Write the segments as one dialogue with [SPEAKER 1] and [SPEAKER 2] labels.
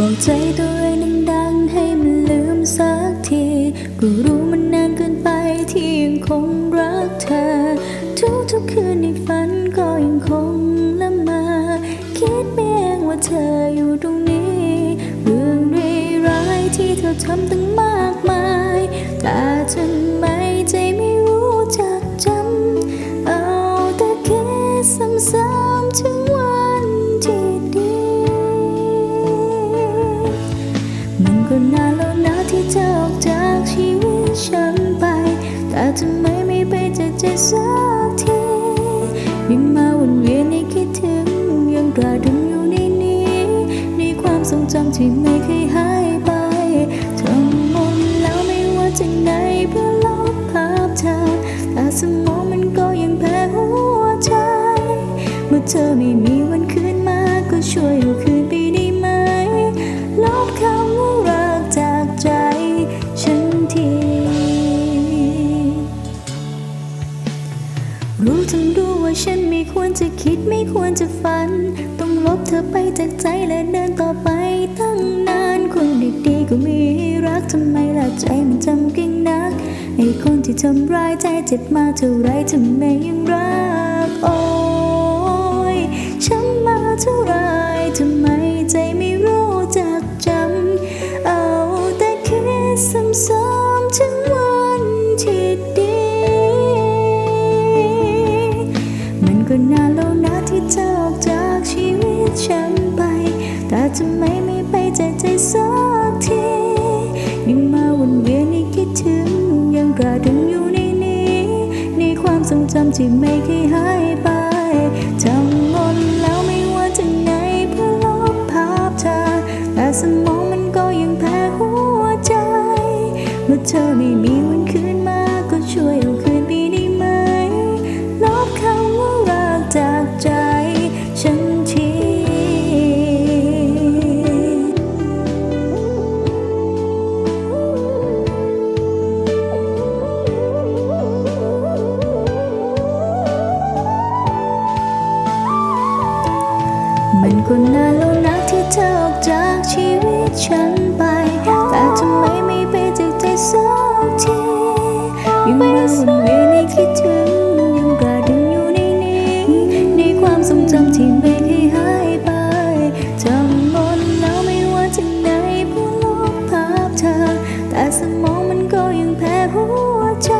[SPEAKER 1] บอกใจตัวเองดังๆให้มันลืมสักทีก็รู้มันนานเกินไปที่ยังคงรักเธอ ทุกๆคืนในฝันก็ยังคงละมา คิดไปเองว่าเธออยู่ตรงนี้ เรื่องร้ายที่เธอทำตั้งมากมายแต่ทำ ทำไมไม่ไปจากใจสักทียังมาวนเวียนในคิดถึงยังกระดึงอยู่ในนี้ ในความทรงจำที่ไม่เคยหายไปทั้งหมดแล้วไม่ว่าจะไหนเพื่อลบภาพเธอแต่สมองมันก็ยังแพ้หัวใจ เมื่อเธอไม่มี รู้ทั้งรู้ว่าฉันไม่ควรจะคิดไม่ควรจะฝัน ต้องลบเธอไปจากใจและเดินต่อไปตั้งนานคนดีๆก็มีให้รักทำไมล่ะใจมันจำเก่งนักไอ้คนที่ทำร้ายใจเจ็บมาเท่าไรทำไมยังรักโอ้ยช้ำมาเท่าไรทำไม ทำไมไม่ไปจากใจสักทียังมาวนเวียนในคิดถึง ยังกระดึงอยู่ในนี้ ในความทรงจำที่ไม่เคยหายไปทั้งหมดแล้วไม่ว่าจะไหนเพื่อลบภาพเธอแต่สมองมันก็ยังแพ้หัวใจ เมื่อเธอไม่มีวันคืนมาก็ช่วย มันคนนานแล้วนักที่เธอออกจากชีวิตฉันไป แต่ทำไมไม่ไปจากใจสักทียังมาวนเวียนในคิดถึงยังกระดึงอยู่ในนี้ในความทรงจำที่ไม่เคยหายไปจำมนแล้วไม่ว่าที่ไหนผู้ลบภาพเธอ แต่สมองมันก็ยังแพ้หัวใจ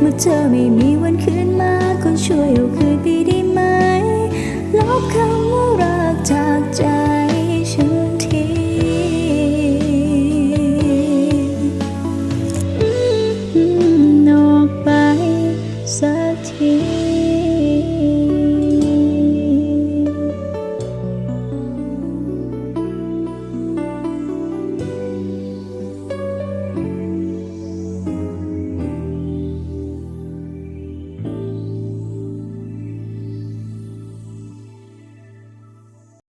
[SPEAKER 1] เมื่อเธอไม่มีวันคืน Saat.